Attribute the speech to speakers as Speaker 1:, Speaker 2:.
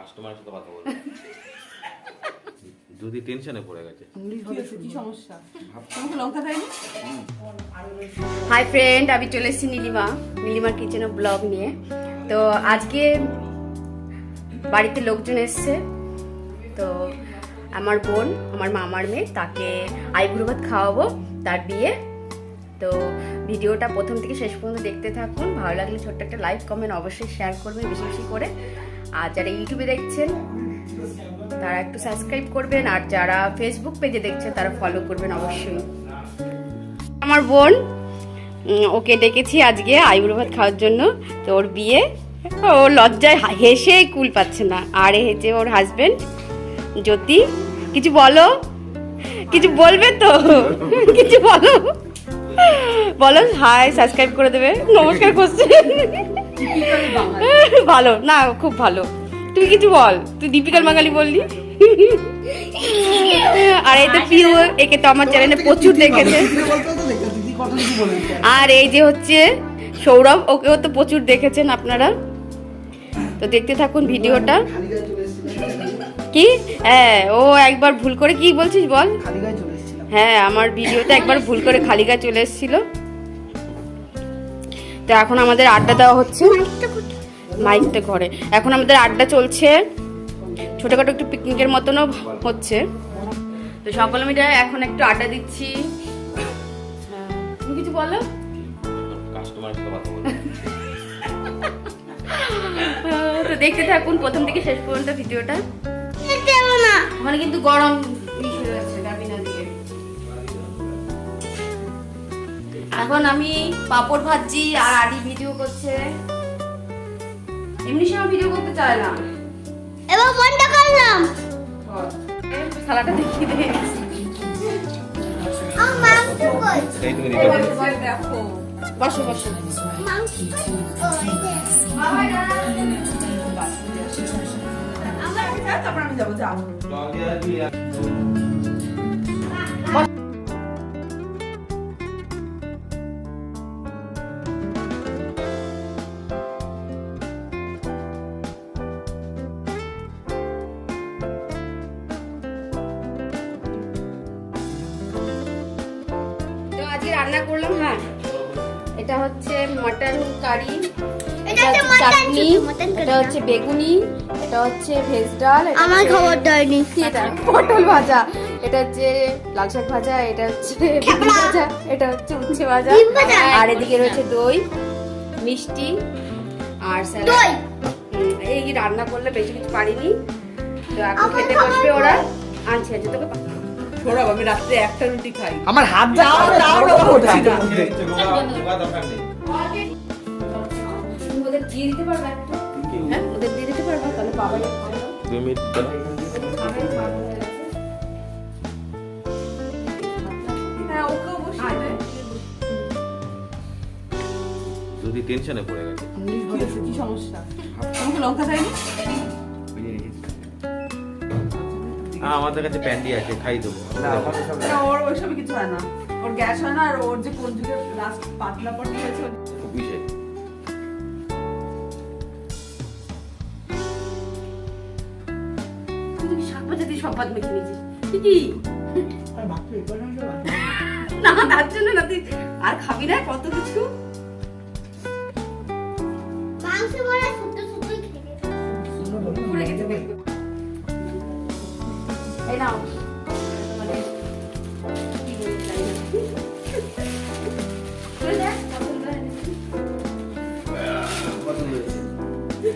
Speaker 1: কাস্টমারের সাথে কথা বলব। যদি টেনশনে পড়ে গেছে।
Speaker 2: হাই ফ্রেন্ড আমি চলে এসেছি নীলিমা নীলিমার কিচেন ব্লগ নিয়ে। তো আজকে বাড়িতে লোকজন এসছে। তো আমার বোন আমার মামার মেয়ে তাকে আইবুড়ো ভাত খাওয়াবো তার বিয়ে। তো ভিডিওটা প্রথম থেকে শেষ পর্যন্ত দেখতে থাকুন। ভালো লাগলে ছোট্ট একটা লাইক কমেন্ট অবশ্যই শেয়ার করবেন বেশি বেশি করে। আর যারা ইউটিউবে দেখছেন, তারা একটু সাবস্ক্রাইব করবেন, আর যারা ফেসবুক পেজে দেখছেন, তারা ফলো করবেন অবশ্যই। আমার বোন ওকে ডেকেছি আজকে আইবুড়ো ভাত খাওয়ার জন্য। তো ওর বিয়ে, ও লজ্জায় হেসে কুল পাচ্ছে না। আর হচ্ছে ওর হাজবেন্ড জ্যোতি। কিছু বলো? কিছু বলবে তো? কিছু বলো? বলো হাই সাবস্ক্রাইব করে দেবে। নমস্কার করছে। ভালো না খুব ভালো। তুই কিছু বল তুই দীপিকার বাঙালি বললি? আর এই তো পিউ একে তো আমার চ্যানেলে প্রচুর দেখেছে। আর এই যে হচ্ছে সৌরভ ওকেও তো প্রচুর দেখেছেন আপনারা। তো দেখতে থাকুন ভিডিওটা। কি? হ্যাঁ ও একবার ভুল করে কি বলছিস বল? হ্যাঁ আমার ভিডিওতে একবার ভুল করে খালি গায়ে চলে এসেছিল। তো এখন আমাদের আড্ডা দেওয়া হচ্ছে। মাইকটা ঘরে। এখন আমাদের আড্ডা চলছে। ছোটখাটো একটু পিকনিকের মতনও হচ্ছে। তো সকলে মিলে এখন একটু আড্ডা দিচ্ছি। তুমি কিছু বলো? তো দেখতে থাকুন প্রথম থেকে শেষ পর্যন্ত ভিডিওটা। ওখানে কিন্তু গরম। এখন আমি পাপড় ভাজছি আর আদি ভিডিও করছে। এমনি সময় ভিডিও করতে চায় না।
Speaker 3: এবার বন্ধ করলাম।
Speaker 2: থালাটা দেখিয়ে দে।
Speaker 4: দেখো।
Speaker 2: বসো বসো।
Speaker 4: তারপর আমি যাব যাব
Speaker 2: আজকে রান্না করলাম হ্যাঁ। এটা হচ্ছে মটন কারি
Speaker 3: এটা
Speaker 2: চাটনি এটা হচ্ছে বেগুনি এটা হচ্ছে ভেজ ডাল
Speaker 3: আমার খবর দেয়নি
Speaker 2: এটা পটল ভাজা এটা হচ্ছে লাল শাক ভাজা এটা হচ্ছে ভাজা এটা হচ্ছে উচ্ছে ভাজা আর এদিকে রয়েছে দই মিষ্টি আর স্যালাড। এই রান্না করলে বেশি কিছু পারিনি। তো এখন খেতে বসবে ওরা। আনছি আনছি তোকে পা-
Speaker 4: সৌরভ আমি রাত্রে একটা রুটি খাই।
Speaker 5: আমার হাত যা
Speaker 4: তাও-
Speaker 2: ওদের দিয়ে দিতে পারবে একটু? হ্যাঁ ওদের দিয়ে দিতে পারবে তাহলে
Speaker 1: দুই মিনিট।
Speaker 2: হয়ে।
Speaker 4: হ্যাঁ
Speaker 1: যদি টেনশনে পড়ে গেছে।
Speaker 4: কি সমস্যা? লঙ্কা দেয়নি?
Speaker 1: হ্যাঁ আমাদের কাছে প্যান্ডি আছে খাই দেবো।
Speaker 5: না,
Speaker 4: ওর ওইসবই কিছু হয় না। ওর গ্যাস হয় না আর ওর যে কোন যুগে লাস্ট পাতলা পটি
Speaker 1: খুব বিষয়
Speaker 2: শাক সব মেখে নিয়েছিস? কি
Speaker 5: না
Speaker 2: না তার জন্য না তুই আর খাবি না কত কিছু?
Speaker 3: মাংস বড় খেয়ে।